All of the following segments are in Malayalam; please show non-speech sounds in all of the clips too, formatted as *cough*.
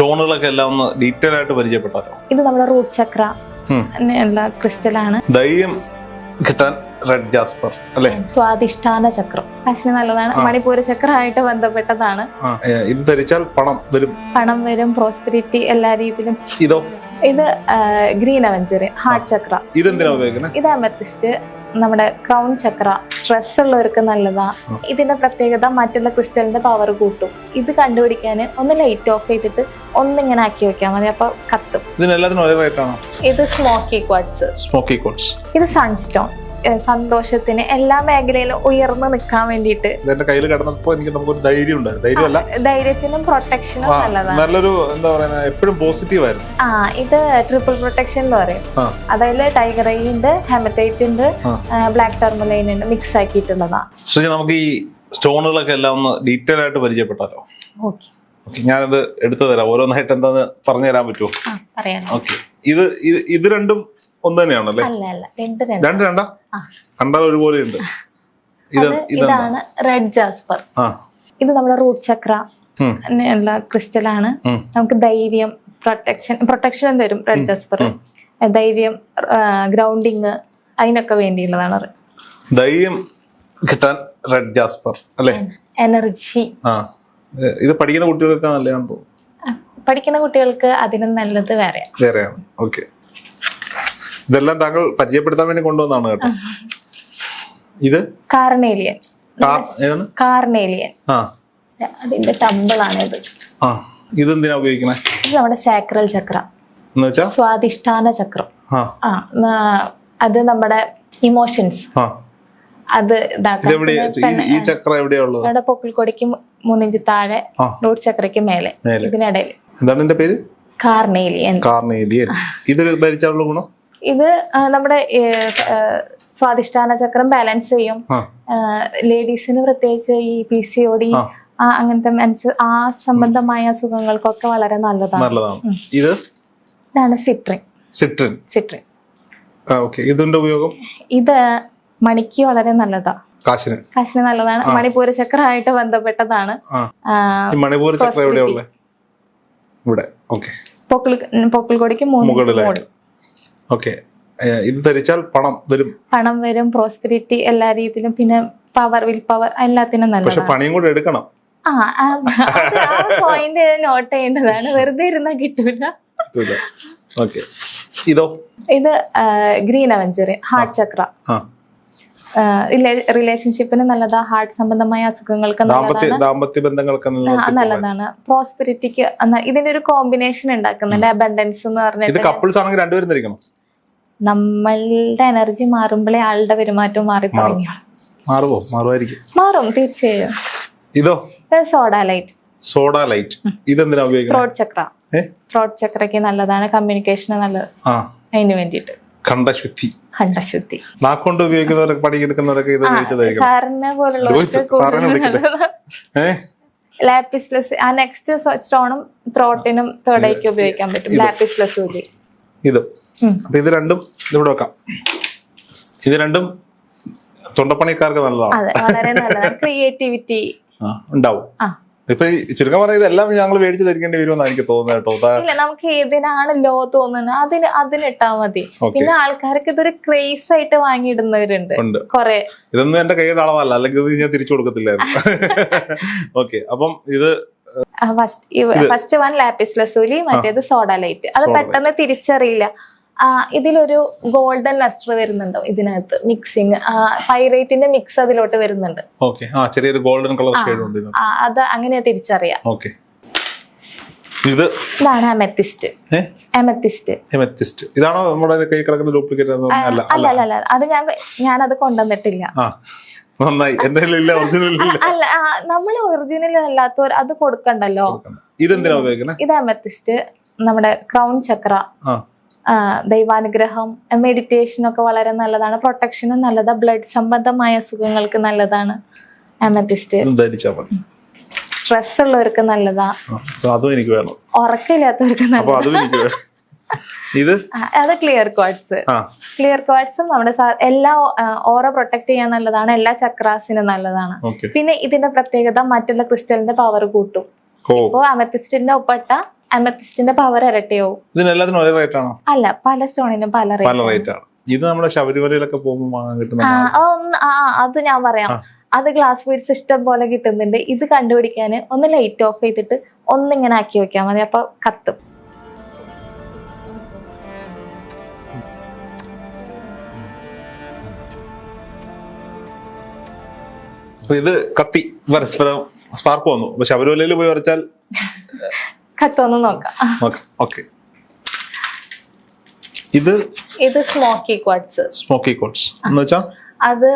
സ്റ്റോണുകളൊക്കെ എല്ലാം ഒന്ന് ഡീറ്റെയിൽ ആയിട്ട് പരിചയപ്പെട്ടാലോ? ഇത് നമ്മുടെ റൂട്ട് ചക്ര. ഉള്ള ക്രിസ്റ്റലാണ് ധൈര്യം കിട്ടാൻ റെഡ് ജാസ്പർ അല്ലേ? സ്വാധിഷ്ഠാന ചക്രം. കാശിന് നല്ലതാണ്. മണിപ്പൂര ചക്രമായിട്ട് ബന്ധപ്പെട്ടതാണ്. ഇത് ധരിച്ചാൽ പണം വരും. പണം വരും പ്രോസ്പെരിറ്റി എല്ലാ രീതിയിലും. ഇതോ? ഇത് ഗ്രീൻ അവഞ്ചറി ഹാർട്ട് ചക്ര ഇതെന്തിനാ ഉപയോഗിക്കുന്നത് ഇത് അമത്തിസ്റ്റ് നമ്മുടെ ക്രൗൺ ചക്ര സ്ട്രെസ് ഉള്ളവർക്ക് നല്ലതാ. ഇതിന്റെ പ്രത്യേകത മറ്റുള്ള ക്രിസ്റ്റലിന്റെ പവർ കൂട്ടും. ഇത് കണ്ടുപിടിക്കാൻ ഒന്ന് ലൈറ്റ് ഓഫ് ചെയ്തിട്ട് ഒന്നിങ്ങനെ ആക്കി വെക്കാൻ മതി. അപ്പൊ കത്തും. ഇതിനെല്ലാത്തിനും ഒരേ റേറ്റ് ആണോ? ഇത് സ്മോക്കി ക്വാഡ്സ് സ്മോക്കി ക്വാർട്സ് ഇത് സൺസ്റ്റോൺ സന്തോഷത്തിന് എല്ലാ മേഖലയിലും ഉയർന്നു നിൽക്കാൻ വേണ്ടിയിട്ട്. ഇതെന്റെ കയ്യിൽ കിടന്നപ്പോ എനിക്ക് നമുക്കൊരു ധൈര്യം ഉണ്ടായിരുന്നു. ധൈര്യമല്ല ധൈര്യത്തിനും പ്രൊട്ടക്ഷനും നല്ലതാണ്. നല്ലൊരു എന്താ പറയുന്നത് എപ്പോഴും പോസിറ്റീവ് ആയിരുന്നു. ആ ഇത് ട്രിപ്പിൾ പ്രൊട്ടക്ഷൻ എന്ന് പറയും. ആ. അതായത് ടൈഗർ ഐ ഉണ്ട് ഹെമറ്റൈറ്റ് ഉണ്ട് ആ. ബ്ലാക്ക് ടെർമലൈൻ ഉണ്ട് മിക്സ് ആക്കിയിട്ടുള്ളതാ. ശ്രീ നമുക്ക് ഈ സ്റ്റോണുകളൊക്കെ എല്ലാം ഒന്ന് ഡീറ്റെയിൽ ആയിട്ട് പരിചയപ്പെട്ടാലോ? ഓക്കെ. ഓക്കെ ഞാനത് എടുത്തു തരാം. ഓരോന്നായിട്ട് എന്താന്ന് പറഞ്ഞു തരാൻ പറ്റുമോ? ആ പറയാം. ഓക്കെ. ഇത് ഇത് ഇത് രണ്ടും ഒന്ന് തന്നെയാണല്ലേ രണ്ട് രണ്ട്. രണ്ട്. കണ്ടാൽ ഒരുപോലെ ഉണ്ട് ഇതാണ് റെഡ് ജാസ്പർ. ഇത് നമ്മുടെ റൂട്ട് ചക്ര. ഉള്ള ക്രിസ്റ്റൽ ആണ് നമുക്ക് ധൈര്യം പ്രൊട്ടക്ഷൻ പ്രൊട്ടക്ഷൻ തരും റെഡ് ജാസ്പർ. ധൈര്യം ഗ്രൗണ്ടിങ് അതിനൊക്കെ വേണ്ടിയുള്ളതാണ് ധൈര്യം കിട്ടാൻ റെഡ് ജാസ്പർ അല്ലേ? എനർജി. ഇത് പഠിക്കുന്ന കുട്ടികൾക്ക് പഠിക്കുന്ന കുട്ടികൾക്ക് അതിനും നല്ലത് വേറെ വേറെയാണ്. ഓക്കെ. ഇതെല്ലാം താങ്കൾ പരിചയപ്പെടുത്താൻ വേണ്ടി കൊണ്ടുവന്നാണ് കേട്ടോ. ഇത്? കാർണേലിയൻ. Car carnelian. അതിന്റെ ടമ്പിളാണ് ഇത്. ആ ഇതെന്തിനാ ഉപയോഗിക്കണേ? ഇത് നമ്മുടെ സാക്രൽ ചക്രം. സ്വാധിഷ്ഠാന ചക്രം. അത് നമ്മുടെ ഇമോഷൻസ്. അത് ഈ ചക്ര എവിടെയുള്ളത് നമ്മുടെ പൊക്കിൾക്കൊടിക്ക് മൂന്നിഞ്ച് താഴെ. റൂട്ട് ചക്രയ്ക്ക് മേലെ. ഇതിനിടയിൽ. എന്താണ് എന്റെ പേര്? കാർണേലിയൻ. കാർണേലിയൻ. ഇത് ധരിച്ചാലുള്ള ഗുണം? ഇത് നമ്മുടെ സ്വാധിഷ്ഠാന ചക്രം ബാലൻസ് ചെയ്യും. ലേഡീസിന് പ്രത്യേകിച്ച് ഈ പി സി ഒ ഡി. അങ്ങനത്തെ മെൻസ് ആ സംബന്ധമായ അസുഖങ്ങൾക്കൊക്കെ വളരെ നല്ലതാണ്. നല്ലതാണ്. ഇത്? ഇതാണ് സിട്രിൻ. സിട്രിൻ. സിട്രിൻ. ഇതിന്റെ ഉപയോഗം? ഇത് മണിക്ക് വളരെ നല്ലതാ. കാശിന്. കാശിന് നല്ലതാണ്. മണിപ്പൂര ചക്രമായിട്ട് ബന്ധപ്പെട്ടതാണ്. മണിപ്പൂർ ചക്ര ഇവിടെ. ഓക്കെ. പൊക്കിൾ പൊക്കിൾക്കൊടിക്ക് മൂന്ന് മുകളിലായിട്ട്. ഓക്കെ. ഇത് ധരിച്ചാൽ പണം വരും. പണം വരും പ്രോസ്പെരിറ്റി എല്ലാ രീതിയിലും പിന്നെ പവർ വിൽ പവർ എല്ലാത്തിനും നല്ല പക്ഷെ പണിയും കൂടെ എടുക്കണം. ആ പോയിന്റ് നോട്ട് ചെയ്യേണ്ടതാണ്. വെറുതെ ഇരുന്നാ കിട്ടൂല. ഓക്കെ. ഇതോ? ഇത് ഗ്രീൻ അവഞ്ചർ ഹാർട്ട് ചക്ര റിലേഷൻഷിപ്പിന് നല്ലതാ ഹാർട്ട് സംബന്ധമായ അസുഖങ്ങൾക്ക് ദാമ്പത്യ ബന്ധങ്ങൾക്ക് നല്ലതാണ്. പ്രോസ്പെരിറ്റിക്ക് ഇതിന്റെ ഒരു കോമ്പിനേഷൻ ഉണ്ടാക്കുന്നുണ്ട് അബൻഡൻസ് എന്ന് പറഞ്ഞിട്ട്. കപ്പിൾസ് ആണെങ്കിൽ രണ്ടുപേരും ധരിക്കണം. നമ്മളുടെ എനർജി മാറുമ്പോഴേ ആളുടെ പെരുമാറ്റം മാറി മാറുമോ മാറുമായിരിക്കും. മാറും തീർച്ചയായും. ഇതോ? Sodalite. Sodalite. ഇതെന്തിനാ ഉപയോഗിക്കുന്നത്? ത്രോട്ട് ചക്ര ത്രോട്ട് ചക്രയ്ക്ക് നല്ലതാണ് കമ്മ്യൂണിക്കേഷന് നല്ലത്. അതിന് വേണ്ടിയിട്ട്. കണ്ടശുദ്ധി നാക്കൊണ്ട് ഉപയോഗിക്കുന്നവരൊക്കെ പണിയെടുക്കുന്നവരൊക്കെ ഇത് സാറിനെ ലാപ്പിസ് ആ നെക്സ്റ്റ് സ്റ്റോണും ത്രോട്ടിനും തൊടയ്ക്ക് ഉപയോഗിക്കാൻ പറ്റും. ലാപ്പിസ് ഇത്. അപ്പൊ ഇത് രണ്ടും ഇവിടെ വെക്കാം. ഇത് രണ്ടും തൊണ്ടപ്പണിക്കാർക്ക് നല്ലതാണ്. ക്രിയേറ്റിവിറ്റി ഉണ്ടാവും. ഇപ്പൊ ചുരുക്കം പറഞ്ഞ ഇതെല്ലാം ഞങ്ങൾ മേടിച്ച് ധരിക്കേണ്ടി വരുമെന്ന് എനിക്ക് തോന്നുന്നത് കേട്ടോ. ഇല്ല നമുക്ക് ഏതിനാണ് ലോ തോന്നുന്നത്? അതിന് അതിനിട്ടാ മതി. പിന്നെ ആൾക്കാർക്ക് ഇതൊരു ക്രേസ് ആയിട്ട് വാങ്ങിയിടുന്നവരുണ്ട്. കൊറേ. ഇതൊന്നും എന്റെ കൈയുടെ അളവല്ല. അല്ലെങ്കിൽ ഇത് ഞാൻ തിരിച്ചു കൊടുക്കത്തില്ലായിരുന്നു. *laughs* ഓക്കെ അപ്പം ഇത് first first one lapis lazuli മറ്റേത് സോഡ ലൈറ്റ് അത് പെട്ടെന്ന് തിരിച്ചറിയില്ല. ഇതിലൊരു ഗോൾഡൻ ലസ്റ്റർ വരുന്നുണ്ടോ ഇതിനകത്ത്? മിക്സിങ് പൈറേറ്റിന്റെ മിക്സ് അതിലോട്ട് വരുന്നുണ്ട്. ചെറിയൊരു ഗോൾഡൻ കളർ ഷെയ്ഡ് ഉണ്ട് അത് അങ്ങനെ തിരിച്ചറിയാം. ഓക്കെ ഇത്? ഇതാണ് അമെത്തിസ്റ്റ് എമത്തിസ്റ്റ് എമത്തിസ്റ്റ് ഇതാണോ നമ്മുടെ കൈ കിടക്കുന്ന ഡ്യൂപ്ലിക്കേറ്റ് അല്ല അല്ല അല്ല അല്ല. അത് ഞാൻ ഞാനത് കൊണ്ടുവന്നിട്ടില്ല. ആ നന്നായി. എന്റെ ഇല്ല ഒറിജിനൽ അല്ല നമ്മൾ ഒറിജിനൽ അല്ലാത്തവർ അത് കൊടുക്കണ്ടല്ലോ. ഇതെന്തിനാ ഉപയോഗിക്കണേ? ഇത് അമെത്തിസ്റ്റ് നമ്മുടെ ക്രൗൺ ചക്ര ദൈവാനുഗ്രഹം മെഡിറ്റേഷൻ ഒക്കെ വളരെ നല്ലതാണ്. പ്രൊട്ടക്ഷനും നല്ലതാ. ബ്ലഡ് സംബന്ധമായ അസുഖങ്ങൾക്ക് നല്ലതാണ്. അമറ്റിസ്റ്റ് മതി. സ്ട്രെസ് ഉള്ളവർക്ക് നല്ലതാ. ഉറക്കില്ലാത്തവർക്ക് അപ്പൊ അതും എനിക്ക് വേണം. ഉറക്കമില്ലാത്തവർക്ക് അപ്പൊ നല്ലതാ. ഇത്? അത് ക്ലിയർ ക്വാഡ്സ് ക്ലിയർ ക്വാഡ്സും നമ്മുടെ എല്ലാ ഓറ പ്രൊട്ടക്ട് ചെയ്യാൻ നല്ലതാണ്. എല്ലാ ചക്രാസിനും നല്ലതാണ്. പിന്നെ ഇതിന്റെ പ്രത്യേകത മറ്റുള്ള ക്രിസ്റ്റലിന്റെ പവർ കൂട്ടും. ഓ. ഇപ്പോ അമത്തിസ്റ്റിന്റെ ഒപ്പട്ട അമത്തിസ്റ്റിന്റെ പവർ ഇരട്ടിയാവും. ഇതിനെല്ലാത്തിനും ഒരേ റേറ്റ് ആണോ? അല്ല പല സ്റ്റോണിനും പല പല റേറ്റ് റേറ്റ് ആണ്. ഇത് നമ്മുടെ ശബരിമലയിലൊക്കെ പോകുമ്പോൾ വാങ്ങാൻ കിട്ടുന്ന ആ ആ, ഒന്ന് ആ ആ, അത് ഞാൻ പറയാം. ആ. അത് ഗ്ലാസ് ബീഡ്സ് ഇഷ്ടം പോലെ കിട്ടുന്നുണ്ട്. ഇത് കണ്ടുപിടിക്കാൻ ഒന്ന് ലൈറ്റ് ഓഫ് ചെയ്തിട്ട് ഒന്നിങ്ങനെ ആക്കി വെക്കാൻ മതി. അപ്പൊ കത്തും. അപ്പൊ ഇത് കത്തി. പരസ്പരം സ്പാർക്ക് വന്നു. അപ്പൊ ശബരിമലയിൽ പോയി വരച്ചാൽ *laughs* കത്തൊന്ന് നോക്കാം. ഓക്കെ. ഇത് ഇത് സ്മോക്കി കോഡ്സ് സ്മോക്കി കോഡ്സ് എന്ന് വെച്ചാൽ അത്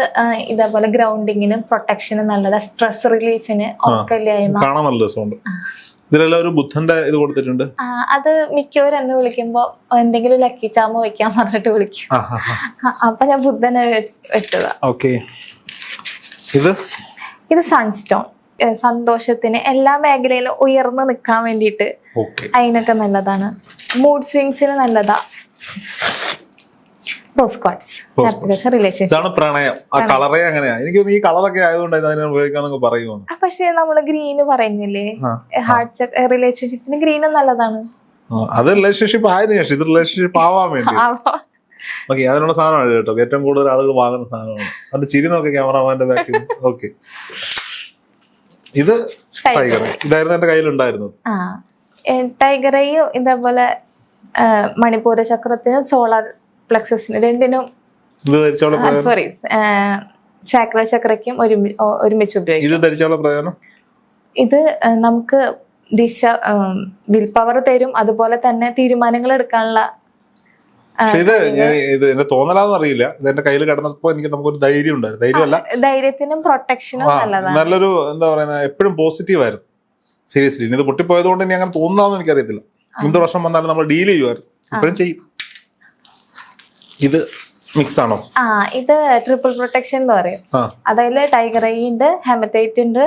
ഇതേപോലെ ഗ്രൗണ്ടിങ്ങിന് പ്രൊട്ടക്ഷനും നല്ലതാ സ്ട്രെസ് റിലീഫിന് ഉറക്കല്ലായ്മ കാണാൻ നല്ല രസമുണ്ട് ഇതിലെല്ലാം ഒരു ബുദ്ധന്റെ ഇത് കൊടുത്തിട്ടുണ്ട്. അത് മിക്കവരും എന്ന് വിളിക്കുമ്പോ എന്തെങ്കിലും ലക്കി ചാമ വെക്കാൻ പറഞ്ഞിട്ട് വിളിക്കും. അപ്പൊ ഞാൻ ബുദ്ധനെ വെച്ചതാ. ഓക്കെ. ഇത്? ഇത് സൺസ്റ്റോൺ. സന്തോഷത്തിന് എല്ലാ മേഖലയിലും ഉയർന്നു നിൽക്കാൻ വേണ്ടിയിട്ട് അതിനൊക്കെ നല്ലതാണ്. മൂഡ് സ്വിങ്സിന് നല്ലതാ. ഇതാണ് പ്രണയം. ആ കളറേ അങ്ങനെയാ എനിക്ക് ഈ കളറൊക്കെ ആയതുകൊണ്ട് അതിനെ ഉപയോഗിക്കാന്നൊക്കെ പറയുമോ പക്ഷെ നമ്മൾ ഗ്രീന് പറയുന്നില്ലേ? ഹാർട്ട് റിലേഷൻഷിപ്പിന് ഗ്രീനും നല്ലതാണ്. അത് റിലേഷൻഷിപ്പ് ആയതിനു ശേഷം ഇത് റിലേഷൻഷിപ്പ് ആവാൻ വേണ്ടി. ഓക്കെ അതിനുള്ള സാധനമാണ് കേട്ടോ. ഏറ്റവും കൂടുതൽ ആളുകൾ വാങ്ങുന്ന സാധനമാണ്. അത് ചിരി നോക്കി ക്യാമറാമാന്റെ ബാക്കിൽ ഓക്കെ. ഇത് ടൈഗർ. ഇതായിരുന്നു എന്റെ കയ്യിലുണ്ടായിരുന്നത്. ടൈഗർ ടൈഗറയും ഇതേപോലെ മണിപ്പൂര ചക്രത്തിന് സോളാർ പ്ലക്സസിന് രണ്ടിനും സോറി ചാക്ര ചക്രയ്ക്കും ഒരുമിച്ച് ഉപയോഗിക്കും. ഇത് നമുക്ക് ദിശ വിൽ പവർ തരും. അതുപോലെ തന്നെ തീരുമാനങ്ങൾ എടുക്കാനുള്ള പക്ഷെ ഇത് ഇത് എന്റെ തോന്നലാന്ന് അറിയില്ല. ഇത് എന്റെ കയ്യിൽ കിടന്നപ്പോ എനിക്ക് നമുക്കൊരു ധൈര്യം ഉണ്ടായിരുന്നു. ധൈര്യമല്ല ധൈര്യത്തിനും പ്രൊട്ടക്ഷനും നല്ലൊരു എന്താ പറയുന്നത് എപ്പോഴും പോസിറ്റീവ് ആയിരുന്നു. സീരിയസ്ലി ഇനി ഇത് പൊട്ടിപ്പോയത് കൊണ്ട് ഇനി അങ്ങനെ തോന്നുന്നതെന്ന് എനിക്കറിയത്തില്ല. എന്ത് പ്രശ്നം വന്നാലും നമ്മൾ ഡീൽ ചെയ്യുമായിരുന്നു. ഇപ്പോഴും ചെയ്യും. ഇത് മിക്സ് ആണോ? ആ ഇത് ട്രിപ്പിൾ പ്രൊട്ടക്ഷൻ എന്ന് പറയും. അതായത് ടൈഗർ ഐ ഉണ്ട് ഹെമറ്റൈറ്റ് ഉണ്ട്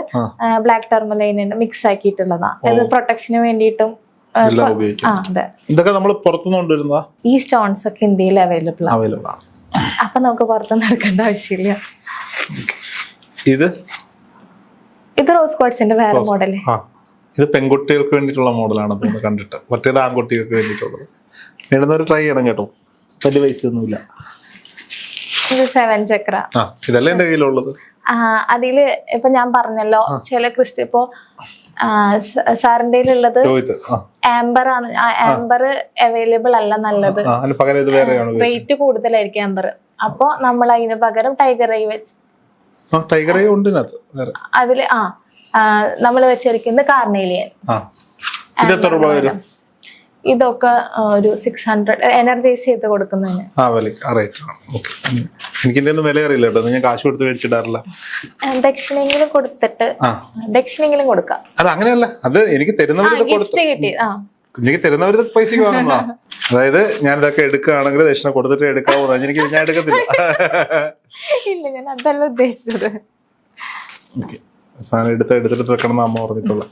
ബ്ലാക്ക് ടെർമലൈൻ ഉണ്ട് മിക്സ് ആക്കിയിട്ടുള്ളതാണ് പ്രൊട്ടക്ഷന് വേണ്ടിയിട്ടും ഇതൊക്കെ നമ്മൾ പുറത്തുനിന്ന് കൊണ്ടുവരുന്ന ഈ സ്റ്റോൺസ് ഒക്കെ ഇന്ത്യയിൽ അവൈലബിൾ അവൈലബിൾ ആണ് അപ്പൊ നമുക്ക് പുറത്തുനിന്ന് എടുക്കേണ്ട ആവശ്യമില്ല. ഇത്? ഇത് റോസ് ക്വാഡ്സിന്റെ വേറെ മോഡൽ ആ. ഇത് പെൺകുട്ടികൾക്ക് വേണ്ടിയിട്ടുള്ള മോഡലാണ് തോന്നുന്നു കണ്ടിട്ട്. മറ്റേത് ആൺകുട്ടികൾക്ക് വേണ്ടിയിട്ടുള്ളത്. വേണ്ടുന്നവർ ട്രൈ ചെയ്യണം കേട്ടോ. വലിയ പൈസ ഒന്നുമില്ല. ഇത് സെവൻ ചക്ര. ഇതല്ലേ എന്റെ കയ്യിലുള്ളത്? അതിൽ ഇപ്പൊ ഞാൻ പറഞ്ഞല്ലോ ചില ക്രിസ്ത്യ ഇപ്പോ സാറിന്റെ ഉള്ളത് ആംബർ ആണ്. ആംബർ അവൈലബിൾ അല്ല നല്ലത്. റേറ്റ് കൂടുതലായിരിക്കും ആംബർ. അപ്പോ നമ്മൾ അതിന് പകരം ടൈഗർ ഐ വെച്ച് ടൈഗർ ഐ ഉണ്ട് അതിൽ ആ നമ്മൾ വെച്ചിരിക്കുന്നത് കാർണേലിയൻ. ഇതൊക്കെ ഒരു സിക്സ് ഹൺഡ്രഡ് എനർജൈസ് ചെയ്ത് കൊടുക്കുന്നതിന്. ആ വില ആ റേറ്റ് ആണ് ഓക്കെ എനിക്ക് ഇതിന്റെ ഒന്നും വില അറിയില്ല കേട്ടോ. ഞാൻ കാശ് കൊടുത്ത് മേടിച്ചിടാറില്ല. ദക്ഷിണെങ്കിലും കൊടുത്തിട്ട് ദക്ഷിണെങ്കിലും കൊടുക്കാം. അല്ല അങ്ങനെയല്ല. അത് എനിക്ക് തരുന്നവർ കൊടുത്തു എനിക്ക് തരുന്നവർ പൈസ പൈസക്ക് വാങ്ങുന്നതാ. *laughs* അതായത് ഞാൻ ഇതൊക്കെ എടുക്കുകയാണെങ്കിൽ ദക്ഷിണ കൊടുത്തിട്ട് എടുക്കാവൂ എനിക്ക് ഞാൻ എടുക്കത്തില്ല. ഇല്ല ഞാൻ അതല്ല ഉദ്ദേശിച്ചത്. സാധനം എടുത്ത് എടുത്തിട്ട് വെക്കണം എന്ന് അമ്മ പറഞ്ഞിട്ടുള്ളത്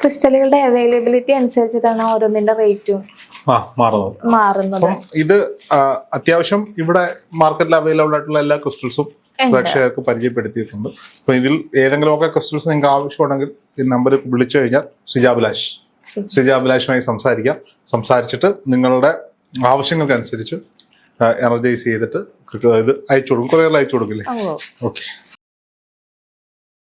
ക്രിസ്റ്റലുകളുടെ അവൈലബിലിറ്റി അനുസരിച്ചിട്ടാണ് ഓരോന്നിന്റെ റേറ്റും മാറുന്നത്. ഇത് അത്യാവശ്യം ഇവിടെ മാർക്കറ്റിൽ അവൈലബിൾ ആയിട്ടുള്ള എല്ലാ ക്രിസ്റ്റൽസും പ്രേക്ഷകർക്ക് പരിചയപ്പെടുത്തിയിട്ടുണ്ട്. അപ്പൊ ഇതിൽ ഏതെങ്കിലും ഒക്കെ ക്രിസ്റ്റൽസ് നിങ്ങൾക്ക് ആവശ്യമുണ്ടെങ്കിൽ ഈ നമ്പറിൽ വിളിച്ചു കഴിഞ്ഞാൽ ശ്രീജാഭിലാഷ് ശ്രീജാഭിലാഷുമായി സംസാരിക്കാം. സംസാരിച്ചിട്ട് നിങ്ങളുടെ ആവശ്യങ്ങൾക്കനുസരിച്ച് എനർജൈസ് ചെയ്തിട്ട് ഇത് അയച്ചു കൊടുക്കും. കുറേ അയച്ചു കൊടുക്കില്ലേ? ഓക്കെ